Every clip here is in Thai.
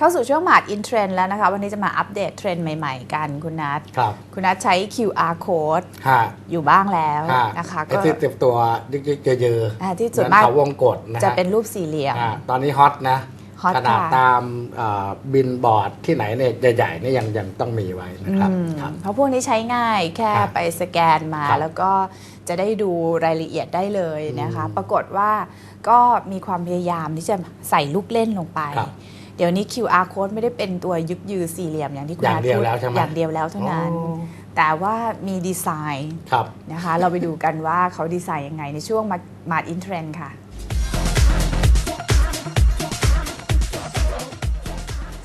เข้าสู่ช่วงมาดอินเทรนแล้วนะคะ วันนี้จะมาอัปเดตเทรนด์ใหม่ๆ กันคุณนัทครับคุณนัทใช้ QR code ฮะอยู่บ้างแล้วฮะนะคะไอ้ก็ที่เต็มตัวยึกๆเยอะอ่าที่ๆส่วนเหมากเขาวงกดนะฮจะเป็นรูปสี่เหลี่ยม อ่าตอนนี้ฮอตนะ ฮอตขนาดค่ะ ตามอ่าบินบอร์ดที่ไหนเนี่ยใหญ่ๆเนี่ยยังยังต้องมีไว้นะครับอืมครับ เพราะพวกนี้ใช้ง่ายแค่ครับไปสแกนมา ครับแล้วก็จะได้ดูรายละเอียดได้เลยนะคะ อืมปรากฏว่าก็มีความพยายามที่จะใส่ลูกเล่นลงไป ครับ เดี๋ยวนี้ QR code ไม่ได้เป็นตัวยึกยือสี่เหลี่ยมอย่างที่คุณอย่างนัทเดียวพูดแล้วใช่ไหมอย่างเดียวแล้วเท่านั้นอ๋อแต่ว่ามีดีไซน์ครับนะคะ เราไปดูกันว่าเขาดีไซน์ยังไงในช่วงมามาอินเทรนค่ะ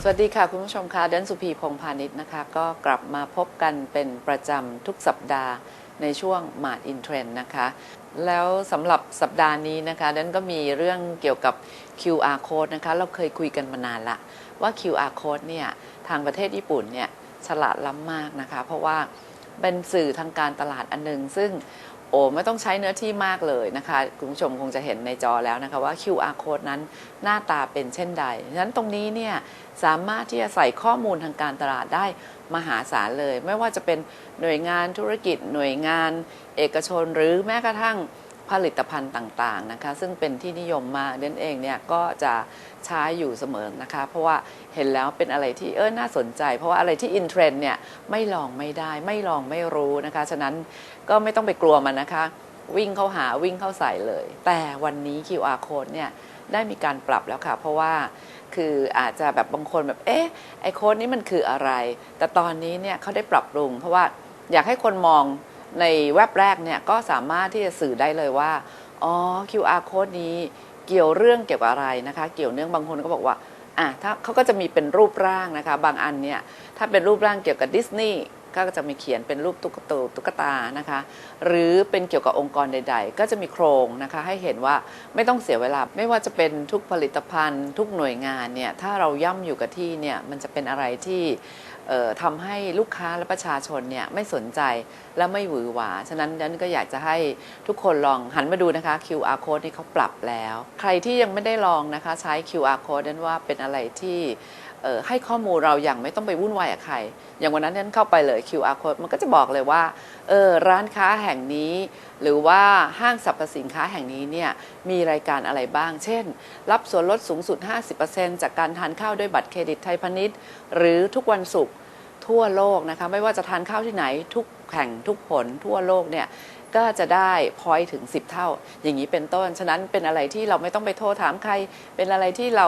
สวัสดีค่ะ คุณผู้ชมค่ะเดนสุพีพงษ์พาณิชย์นะคะ ก็กลับมาพบกันเป็นประจำทุกสัปดาห์ในช่วงมาดอินเทรนนะคะ แล้วสำหรับสัปดาห์นี้นะคะเดนก็มีเรื่องเกี่ยวกับ QR code นะคะ เราเคยคุยกันมานานละว่า QR code เนี่ยทางประเทศญี่ปุ่นเนี่ยฉลาดล้ำมากนะคะ เพราะว่าเป็นสื่อทางการตลาดอันหนึ่งซึ่ง อ้ไม่ต้องใช้เนื้อที่มากเลยนะคะคุณผู้ชมคงจะเห็นในจอแล้วนะคะว่า QR code นั้นหน้าตาเป็นเช่นใดฉะนั้นตรงนี้เนี่ยสามารถที่จะใส่ข้อมูลทางการตลาดได้มหาศาลเลย ไม่ว่าจะเป็นหน่วยงานธุรกิจ หน่วยงาน เอกชนหรือแม้กระทั่ง ผลิตภัณฑ์ต่างๆนะคะ ซึ่งเป็นที่นิยมมากเดนเองเนี่ยก็จะใช้อยู่เสมอนะคะ เพราะว่าเห็นแล้วเป็นอะไรที่เออน่าสนใจ เพราะว่าอะไรที่อินเทรนด์เนี่ยไม่ลองไม่ได้ ไม่ลองไม่รู้นะคะ ฉะนั้นก็ไม่ต้องไปกลัวมันนะคะ วิ่งเข้าหาวิ่งเข้าใส่เลย แต่วันนี้ QR code เนี่ยได้มีการปรับแล้วค่ะ เพราะว่าคืออาจจะแบบบางคนแบบเอ๊ะไอโค้ดนี้มันคืออะไร แต่ตอนนี้เนี่ยเขาได้ปรับปรุง เพราะว่าอยากให้คนมอง ในแว็บแรกเนี่ยก็สามารถที่จะสื่อได้เลยว่า อ๋อ QR code นี้เกี่ยวเรื่องเกี่ยวกับอะไรนะคะ เกี่ยวเนื่องบางคนก็บอกว่า อะถ้าเขาก็จะมีเป็นรูปร่างนะคะ บางอันเนี่ย ถ้าเป็นรูปร่างเกี่ยวกับดิสนีย์ก็จะมีเขียนเป็นรูปตุ๊กตาตุ๊กตานะคะ หรือเป็นเกี่ยวกับองค์กรใด ๆ ก็จะมีโครงนะคะ ให้เห็นว่าไม่ต้องเสียเวลา ไม่ว่าจะเป็นทุกผลิตภัณฑ์ ทุกหน่วยงานเนี่ย ถ้าเราย่ำอยู่กับที่เนี่ย มันจะเป็นอะไรที่ ทำให้ลูกค้าและประชาชนเนี่ยไม่สนใจและไม่หวือหวา ฉะนั้นดันก็อยากจะให้ทุกคนลองหันมาดูนะคะ QR code นี่เขาปรับแล้ว ใครที่ยังไม่ได้ลองนะคะใช้ QR code นั้นว่าเป็นอะไรที่ ให้ข้อมูลเราอย่างไม่ต้องไปวุ่นวายกับใคร อย่างวันนั้นนั้นเข้าไปเลย QR code มันก็จะบอกเลยว่าเออร้านค้าแห่งนี้ หรือว่าห้างสรรพสินค้าแห่งนี้เนี่ยมีรายการอะไรบ้าง เช่น รับส่วนลดสูงสุด 50%จากการทานข้าวด้วยบัตรเครดิตไทยพาณิชย์ หรือทุกวันศุกร์ทั่วโลกนะคะไม่ว่าจะทานข้าวที่ไหนทุกแห่งทุกผลทั่วโลกเนี่ยก็จะได้พอยถึง 10 เท่า อย่างนี้เป็นต้น ฉะนั้นเป็นอะไรที่เราไม่ต้องไปโทรถามใคร เป็นอะไรที่เรา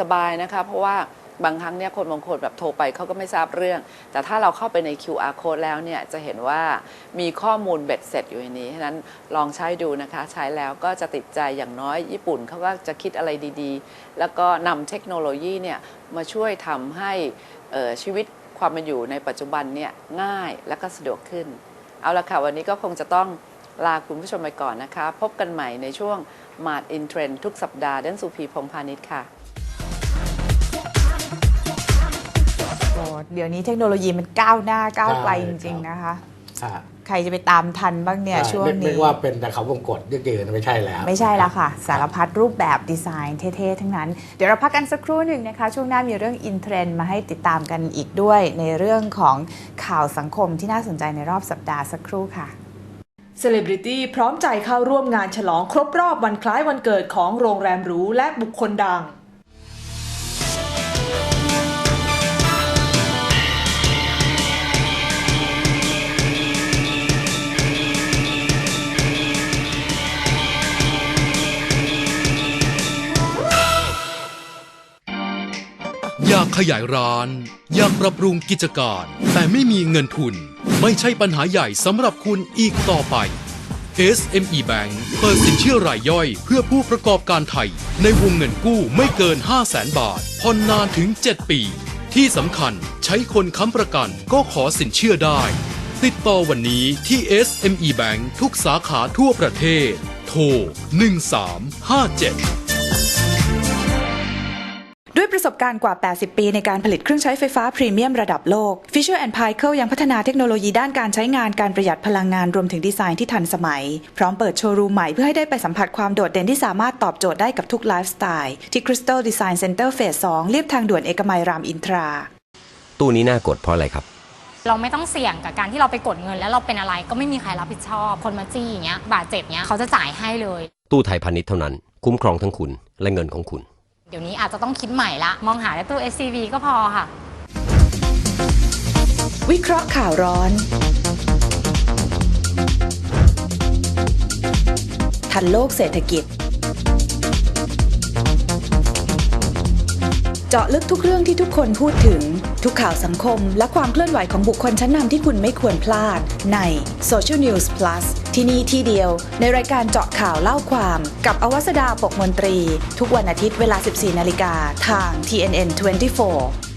สบายๆนะคะ เพราะว่า บางครั้งเนี่ยคนบางคนแบบโทรไปเขาก็ไม่ทราบเรื่อง แต่ถ้าเราเข้าไปใน QR code แล้วเนี่ยจะเห็นว่ามีข้อมูลเบ็ดเสร็จอยู่ในนี้ฉะนั้นลองใช้ดูนะคะ ใช้แล้วก็จะติดใจอย่างน้อยญี่ปุ่นเขาก็จะคิดอะไรดีๆ แล้วก็นำเทคโนโลยีเนี่ยมาช่วยทำให้ชีวิตความเป็นอยู่ในปัจจุบันเนี่ยง่ายและก็สะดวกขึ้น เอาละค่ะวันนี้ก็คงจะต้องลาคุณผู้ชมไปก่อนนะคะ พบกันใหม่ในช่วงมาดอินเทรนทุกสัปดาห์เดนสุพีพงพาณิชย์ค่ะ เดี๋ยวนี้เทคโนโลยีมันก้าวหน้าก้าวไกลใช่จริงครับๆนะคะฮะใครจะไปตามทันบ้างเนี่ยใช่ช่วงนึกนึนี้กว่าเป็นแต่เขาวงกดยึกยืนไม่ใช่แล้ว ไม่ใช่แล้วค่ะ สารพัดรูปแบบดีไซน์เท่ๆ ทั้งนั้น เดี๋ยวเราพักกันสักครู่หนึ่งนะคะ ช่วงหน้ามีเรื่องอินเทรนด์มาให้ติดตามกันอีกด้วย ในเรื่องของข่าวสังคมที่น่าสนใจในรอบสัปดาห์สักครู่ค่ะเซเลบริตี้พร้อมใจเข้าร่วมงานฉลองครบรอบวันคล้ายวันเกิดของโรงแรมหรูและบุคคลดัง ขยายร้าน อยากปรับปรุงกิจการ แต่ไม่มีเงินทุน ไม่ใช่ปัญหาใหญ่สำหรับคุณอีกต่อไป SME Bank เปิดสินเชื่อรายย่อย เพื่อผู้ประกอบการไทย ในวงเงินกู้ไม่เกิน 5 0 0แสนบาทผ่อนนานถึง 7 ปี ที่สำคัญใช้คนค้ำประกันก็ขอสินเชื่อได้ ติดต่อวันนี้ที่ SME Bank ทุกสาขาทั่วประเทศ โทร 1357 ประสบการณ์กว่า 80 ปีในการผลิตเครื่องใช้ไฟฟ้าพรีเมียมระดับโลก Fisher Paykel ยังพัฒนาเทคโนโลยีด้านการใช้งานการประหยัดพลังงานรวมถึงดีไซน์ที่ทันสมัย พร้อมเปิดโชว์รูมใหม่เพื่อให้ได้ไปสัมผัสความโดดเด่นที่สามารถตอบโจทย์ได้กับทุกไลฟ์สไตล์ที่ Crystal Design Center Phase 2เรียบทางด่วนเอกมัยรามอินทรา ตู้นี้น่ากดเพราะอะไรครับเราไม่ต้องเสี่ยงกับการที่เราไปกดเงิน แล้วเราเป็นอะไรก็ไม่มีใครรับผิดชอบ คนมาจี้อย่างเงี้ยบาดเจ็บเงี้ยเขาจะจ่ายให้เลย ตู้ไทยพาณิชย์เท่านั้น คุ้มครองทั้งคุณและเงินของคุณ เดี๋ยวนี้อาจจะต้องคิดใหม่ละ มองหาแต่ตู้ SCV ก็พอค่ะ วิเคราะห์ข่าวร้อน ทันโลกเศรษฐกิจ เจาะลึกทุกเรื่องที่ทุกคนพูดถึง ทุกข่าวสังคม และความเคลื่อนไหวของบุคคลชั้นนำที่คุณไม่ควรพลาด ใน Social News Plus ที่นี่ที่เดียว ในรายการเจาะข่าวเล่าความ กับอวัสดาปกมนตรี ทุกวันอาทิตย์เวลา 14 นาฬิกาทาง TNN 24